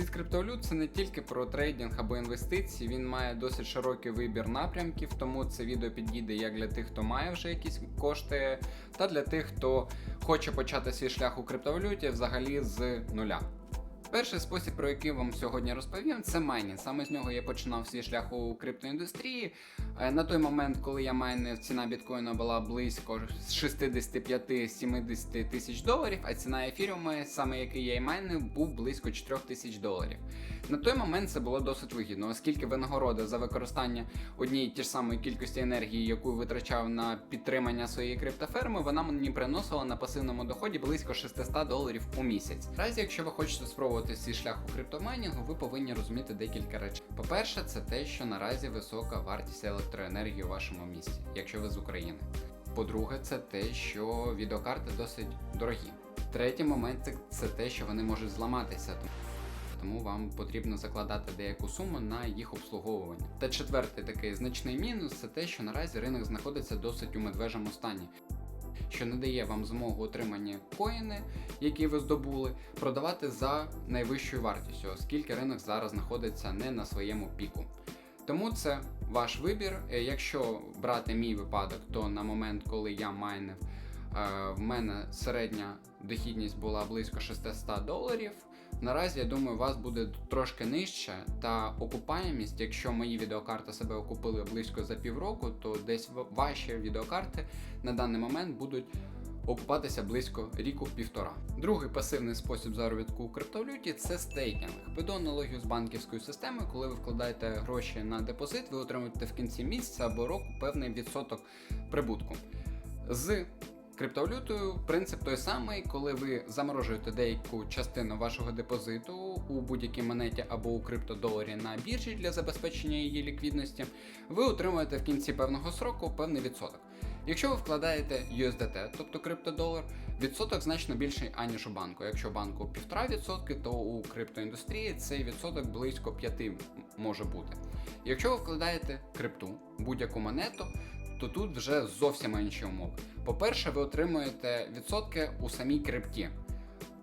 Світ криптовалют це не тільки про трейдинг або інвестиції, він має досить широкий вибір напрямків, тому це відео підійде як для тих, хто має вже якісь кошти, та для тих, хто хоче почати свій шлях у криптовалюті взагалі з нуля. Перший спосіб, про який вам сьогодні розповім, це майнінг. Саме з нього я починав свій шлях у криптоіндустрії. Е, На той момент, коли я майнив, ціна біткоїна була близько 65-70 тисяч доларів, а ціна ефіріуму, саме який я і майнив, був близько 4 тисяч доларів. На той момент це було досить вигідно, оскільки винагорода за використання однієї ті ж самої кількості енергії, яку витрачав на підтримання своєї криптоферми, вона мені приносила на пасивному доході близько 600 доларів у місяць. Разі, якщо ви хочете спробувати свій шлях у криптомайнінгу, ви повинні розуміти декілька речей. По-перше, це те, що наразі висока вартість електроенергії у вашому місті, якщо ви з України. По-друге, це те, що відеокарти досить дорогі. Третій момент це те, що вони можуть зламатися. Тому вам потрібно закладати деяку суму на їх обслуговування. Та четвертий такий значний мінус це те, що наразі ринок знаходиться досить у медвежому стані, що не дає вам змогу отримання коїни, які ви здобули, продавати за найвищою вартістю, оскільки ринок зараз знаходиться не на своєму піку. Тому це ваш вибір. Е, Якщо брати мій випадок, то на момент, коли я майнив, е, в мене середня дохідність була близько 600 доларів. Наразі я думаю, у вас буде трошки нижче, та окупаємість, якщо мої відеокарти себе окупили близько за півроку, то десь ваші відеокарти на даний момент будуть окупатися близько ріку-півтора. Другий пасивний спосіб заробітку у криптовалюті це стейкінг. Веду аналогію з банківською системою, коли ви вкладаєте гроші на депозит, ви отримуєте в кінці місяця або року певний відсоток прибутку. З криптовалютою принцип той самий, коли ви заморожуєте деяку частину вашого депозиту у будь-якій монеті або у криптодоларі на біржі для забезпечення її ліквідності, ви отримуєте в кінці певного сроку певний відсоток. Якщо ви вкладаєте USDT, тобто криптодолар, відсоток значно більший, аніж у банку. Якщо банку 1,5%, то у криптоіндустрії цей відсоток близько 5 може бути. Якщо ви вкладаєте крипту, будь-яку монету, то тут вже зовсім інші умови. По-перше, ви отримуєте відсотки у самій крипті.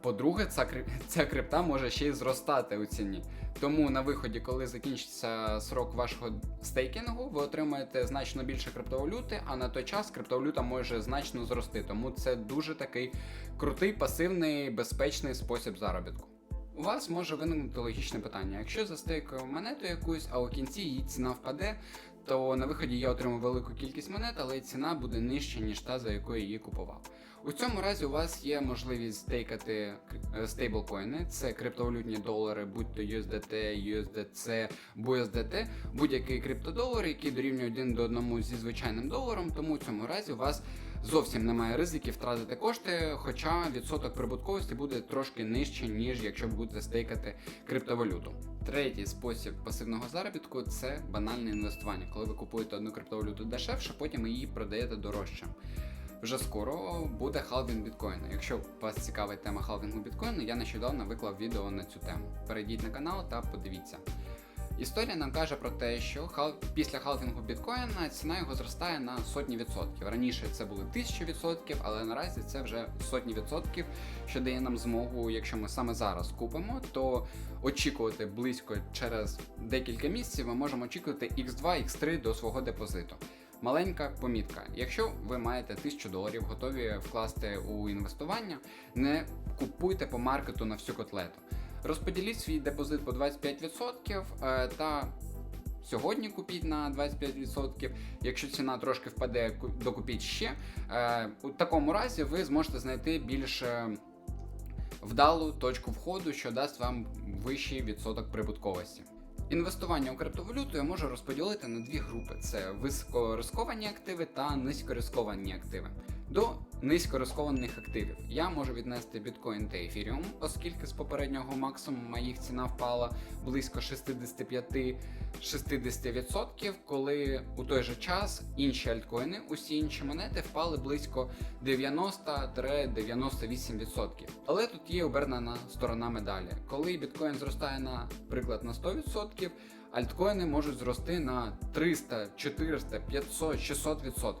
По-друге, ця, ця крипта може ще й зростати у ціні. Тому на виході, коли закінчиться срок вашого стейкінгу, ви отримаєте значно більше криптовалюти, а на той час криптовалюта може значно зрости. Тому це дуже такий крутий, пасивний, безпечний спосіб заробітку. У вас може виникнути логічне питання: якщо застейкаю монету якусь, а у кінці її ціна впаде, то на виході я отримав велику кількість монет, але ціна буде нижча, ніж та, за якою її купував. У цьому разі у вас є можливість стейкати е, стейблкоїни, це криптовалютні долари, будь то USDT, USDC, BUSDT, будь-який криптодолар, який дорівнює один до одному зі звичайним доларом, тому у цьому разі у вас зовсім немає ризиків втратити кошти, хоча відсоток прибутковості буде трошки нижче, ніж якщо ви будете стейкати криптовалюту. Третій спосіб пасивного заробітку це банальне інвестування, коли ви купуєте одну криптовалюту дешевше, потім її продаєте дорожче. Вже скоро буде халвінг біткоїна. Якщо вас цікавить тема халвінгу біткоїну, я нещодавно виклав відео на цю тему. Перейдіть на канал та подивіться. Історія нам каже про те, що хал... після халвінгу біткоїна ціна його зростає на сотні відсотків. Раніше це були тисячі відсотків, але наразі це вже сотні відсотків, що дає нам змогу, якщо ми саме зараз купимо, то очікувати близько через декілька місяців ми можемо очікувати X2, X3 до свого депозиту. Маленька помітка. Якщо ви маєте 1000 доларів, готові вкласти у інвестування, не купуйте по маркету на всю котлету. Розподіліть свій депозит по 25% е, та сьогодні купіть на 25%. Якщо ціна трошки впаде, докупіть ще. Е, У такому разі ви зможете знайти більш е, вдалу точку входу, що дасть вам вищий відсоток прибутковості. Інвестування у криптовалюту я можу розподілити на дві групи: це високорисковані активи та низькорисковані активи. До низькорискованих активів я можу віднести біткоін та ефіріум, оскільки з попереднього максимуму їх ціна впала близько 65-60%, коли у той же час інші альткоїни, усі інші монети впали близько 90-98%. Але тут є обернена сторона медалі. Коли біткоін зростає, наприклад, на 100%, альткоїни можуть зрости на 300, 400, 500, 600%.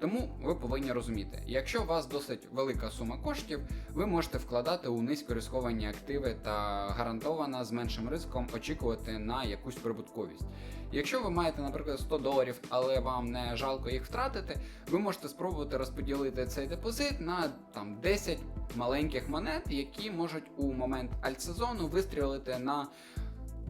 Тому ви повинні розуміти, якщо у вас досить велика сума коштів, ви можете вкладати у низькорисковані активи та гарантовано з меншим ризиком очікувати на якусь прибутковість. Якщо ви маєте, наприклад, 100 доларів, але вам не жалко їх втратити, ви можете спробувати розподілити цей депозит на там 10 маленьких монет, які можуть у момент альтсезону вистрілити на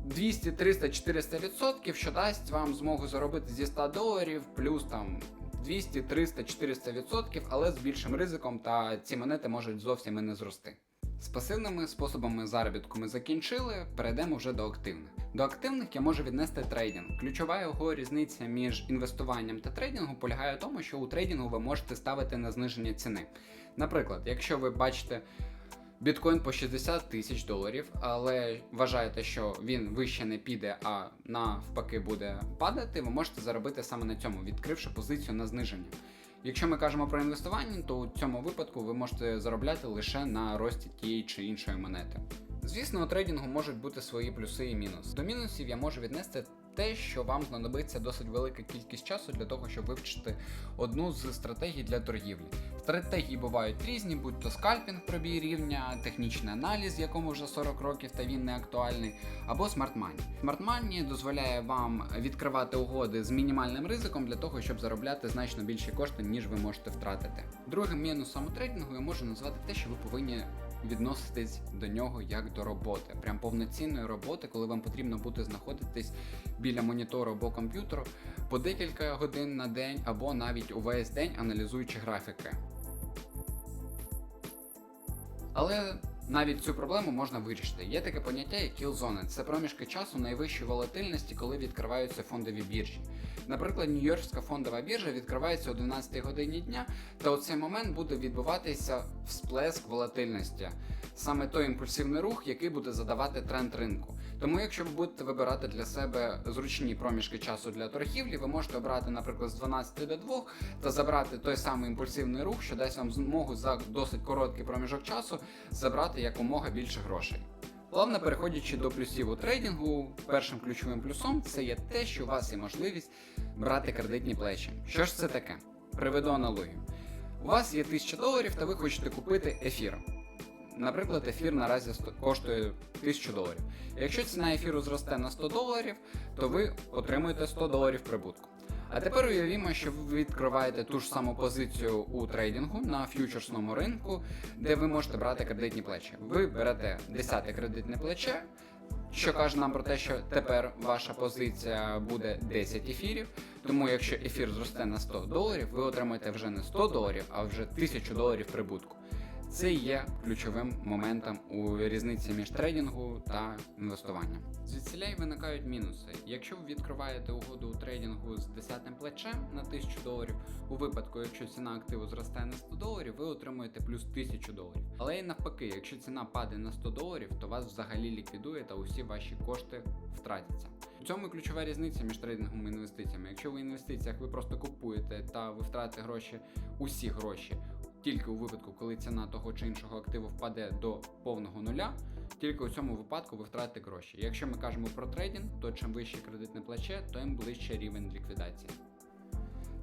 200, 300, 400 відсотків, що дасть вам змогу заробити зі 100 доларів, плюс там 200, 300, 400 відсотків, але з більшим ризиком, та ці монети можуть зовсім і не зрости. З пасивними способами заробітку ми закінчили, перейдемо вже до активних. До активних я можу віднести трейдинг. Ключова його різниця між інвестуванням та трейдингом полягає в тому, що у трейдингу ви можете ставити на зниження ціни. Наприклад, якщо ви бачите біткоін по 60 тисяч доларів, але вважаєте, що він вище не піде, а навпаки буде падати, ви можете заробити саме на цьому, відкривши позицію на зниження. Якщо ми кажемо про інвестування, то у цьому випадку ви можете заробляти лише на рості тієї чи іншої монети. Звісно, у трейдингу можуть бути свої плюси і мінуси. До мінусів я можу віднести те, що вам знадобиться досить велика кількість часу для того, щоб вивчити одну з стратегій для торгівлі. Стратегії бувають різні, будь то скальпінг пробій рівня, технічний аналіз, якому вже 40 років та він не актуальний, або Money. Smart дозволяє вам відкривати угоди з мінімальним ризиком для того, щоб заробляти значно більші кошти, ніж ви можете втратити. Другим мінусом у трейдингу я можу назвати те, що ви повинні відноситись до нього як до роботи, прям повноцінної роботи, коли вам потрібно буде знаходитись біля монітору або комп'ютеру по декілька годин на день, або навіть увесь день аналізуючи графіки. Але навіть цю проблему можна вирішити. Є таке поняття, як кілзони. Це проміжки часу найвищої волатильності, коли відкриваються фондові біржі. Наприклад, Нью-Йоркська фондова біржа відкривається о 12 годині дня, та у цей момент буде відбуватися всплеск волатильності. Саме той імпульсивний рух, який буде задавати тренд ринку. Тому, якщо ви будете вибирати для себе зручні проміжки часу для торгівлі, ви можете обрати, наприклад, з 12 до 2 та забрати той самий імпульсивний рух, що дасть вам змогу за досить короткий проміжок часу забрати якомога більше грошей. Плавно переходячи до плюсів у трейдингу, першим ключовим плюсом це є те, що у вас є можливість брати кредитні плечі. Що ж це таке? Приведу аналогію. У вас є 1000 доларів, та ви хочете купити ефір. Наприклад, ефір наразі коштує 1000 доларів. Якщо ціна ефіру зросте на 100 доларів, то ви отримуєте 100 доларів прибутку. А тепер уявімо, що ви відкриваєте ту ж саму позицію у трейдингу на ф'ючерсному ринку, де ви можете брати кредитні плечі. Ви берете 10 кредитне плече, що каже нам про те, що тепер ваша позиція буде 10 ефірів. Тому якщо ефір зросте на 100 доларів, ви отримаєте вже не 100 доларів, а вже 1000 доларів прибутку. Це є ключовим моментом у різниці між трейдингу та інвестуванням. Звідсіля й виникають мінуси. Якщо ви відкриваєте угоду у трейдингу з 10 плечем на 1000 доларів, у випадку, якщо ціна активу зросте на 100 доларів, ви отримуєте плюс 1000 доларів. Але і навпаки, якщо ціна падає на 100 доларів, то вас взагалі ліквідує та усі ваші кошти втратяться. У цьому ключова різниця між трейдингом і інвестиціями. Якщо ви в інвестиціях ви просто купуєте та ви втратите гроші, усі гроші тільки у випадку, коли ціна того чи іншого активу впаде до повного нуля, тільки у цьому випадку ви втратите гроші. Якщо ми кажемо про трейдинг, то чим вище кредитне плече, тим ближче рівень ліквідації.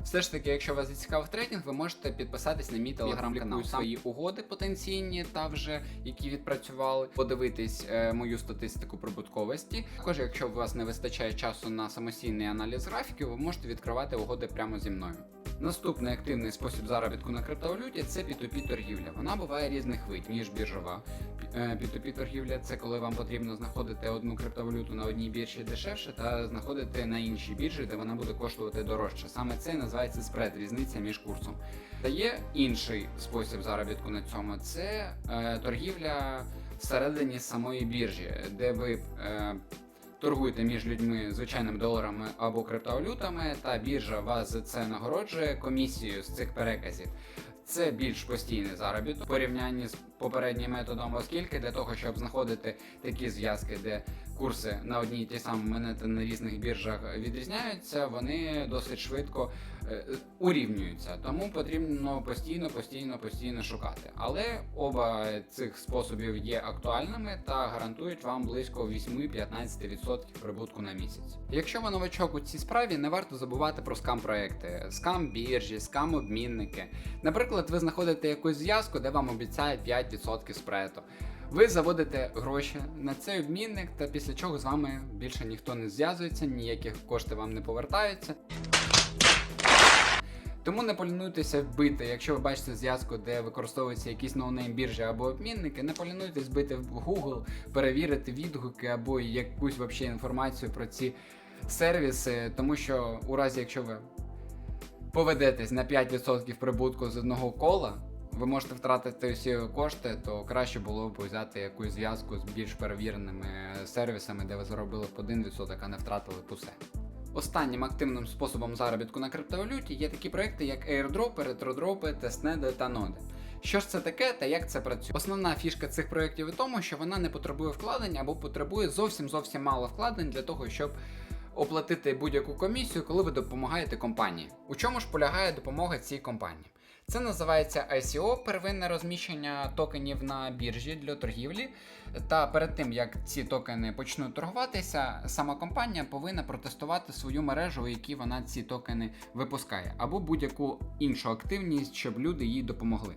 Все ж таки, якщо вас зацікавив трейдинг, ви можете підписатись на мій телеграм-канал. Свої угоди потенційні та вже які відпрацювали, подивитись е, мою статистику прибутковості. Також, якщо у вас не вистачає часу на самостійний аналіз графіків, ви можете відкривати угоди прямо зі мною. Наступний активний спосіб заробітку на криптовалюті це P2P торгівля. Вона буває різних видів, ніж біржова. Е, P2P торгівля це коли вам потрібно знаходити одну криптовалюту на одній біржі дешевше та знаходити на іншій біржі, де вона буде коштувати дорожче. Саме це називається спред, різниця між курсом. Та є інший спосіб заробітку на цьому це е, торгівля всередині самої біржі, де ви. Е, торгуєте між людьми звичайними доларами або криптовалютами, та біржа вас це нагороджує комісією з цих переказів. Це більш постійний заробіток в порівнянні з попереднім методом, оскільки для того, щоб знаходити такі зв'язки, де курси на одній і ті самі монети на різних біржах відрізняються, вони досить швидко е, урівнюються. Тому потрібно постійно, постійно, постійно шукати. Але оба цих способів є актуальними та гарантують вам близько 8-15% прибутку на місяць. Якщо ви новачок у цій справі, не варто забувати про скам проекти, скам біржі, скам обмінники. Наприклад, ви знаходите якусь зв'язку, де вам обіцяють 5% спреду. Ви заводите гроші на цей обмінник, та після чого з вами більше ніхто не зв'язується, ніяких кошти вам не повертаються. Тому не полінуйтеся вбити, якщо ви бачите зв'язку, де використовуються якісь ноунейм біржі або обмінники, не полінуйтесь вбити в Google, перевірити відгуки або якусь вообще інформацію про ці сервіси, тому що у разі, якщо ви поведетесь на 5% прибутку з одного кола, ви можете втратити всі кошти, то краще було б взяти якусь зв'язку з більш перевіреними сервісами, де ви заробили б 1%, а не втратили б усе. Останнім активним способом заробітку на криптовалюті є такі проекти, як airdrop, ретродропи, тестнеди та ноди. Що ж це таке та як це працює? Основна фішка цих проєктів у тому, що вона не потребує вкладень або потребує зовсім зовсім мало вкладень для того, щоб оплатити будь-яку комісію, коли ви допомагаєте компанії. У чому ж полягає допомога цій компанії? Це називається ICO, первинне розміщення токенів на біржі для торгівлі. Та перед тим як ці токени почнуть торгуватися, сама компанія повинна протестувати свою мережу, у якій вона ці токени випускає, або будь-яку іншу активність, щоб люди їй допомогли.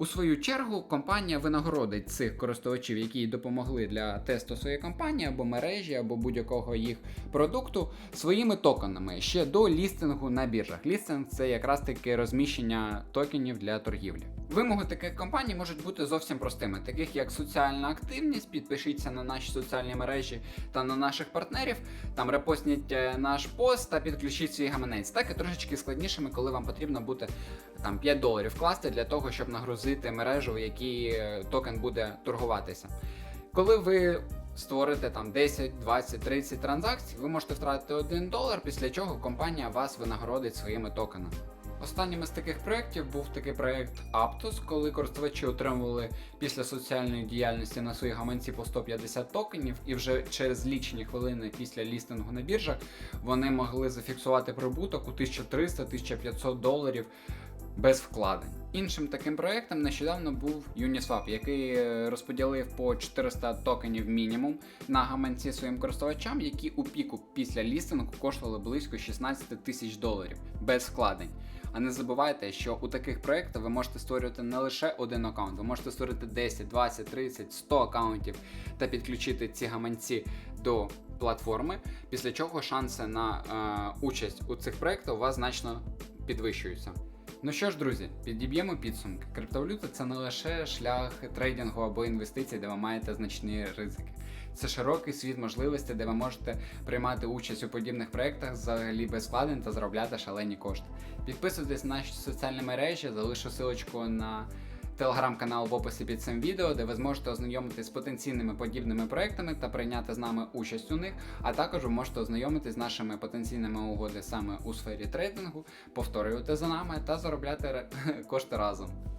У свою чергу компанія винагородить цих користувачів, які допомогли для тесту своєї компанії або мережі, або будь-якого їх продукту своїми токенами ще до лістингу на біржах. Лістинг це якраз таки розміщення токенів для торгівлі. Вимоги таких компаній можуть бути зовсім простими, таких як соціальна активність. Підпишіться на наші соціальні мережі та на наших партнерів. Там репостніть е, наш пост та підключіть свій гаманець. Так і трошечки складнішими, коли вам потрібно буде там 5 доларів вкласти для того, щоб нагрузити мережу, в якій е, токен буде торгуватися. Коли ви створите там 10, 20, 30 транзакцій, ви можете втратити 1 долар, після чого компанія вас винагородить своїми токенами. Останнім із таких проєктів був такий проєкт Aptos, коли користувачі отримували після соціальної діяльності на свої гаманці по 150 токенів, і вже через лічені хвилини після лістингу на біржах вони могли зафіксувати прибуток у 1300-1500 доларів без вкладень. Іншим таким проєктом нещодавно був Uniswap, який е, розподілив по 400 токенів мінімум на гаманці своїм користувачам, які у піку після лістингу коштували близько 16 тисяч доларів без вкладень. А не забувайте, що у таких проєктах ви можете створювати не лише один аккаунт, ви можете створити 10, 20, 30, 100 аккаунтів та підключити ці гаманці до платформи, після чого шанси на е, участь у цих проєктах у вас значно підвищуються. Ну що ж, друзі, підіб'ємо підсумки. Криптовалюта це не лише шлях трейдингу або інвестицій, де ви маєте значні ризики. Це широкий світ можливостей, де ви можете приймати участь у подібних проєктах взагалі без вкладень та заробляти шалені кошти. Підписуйтесь на наші соціальні мережі, залишу силочку на телеграм-канал в описі під цим відео, де ви зможете ознайомитись з потенційними подібними проектами та прийняти з нами участь у них. А також ви можете ознайомитись з нашими потенційними угоди саме у сфері трейдингу, повторювати за нами та заробляти кошти разом.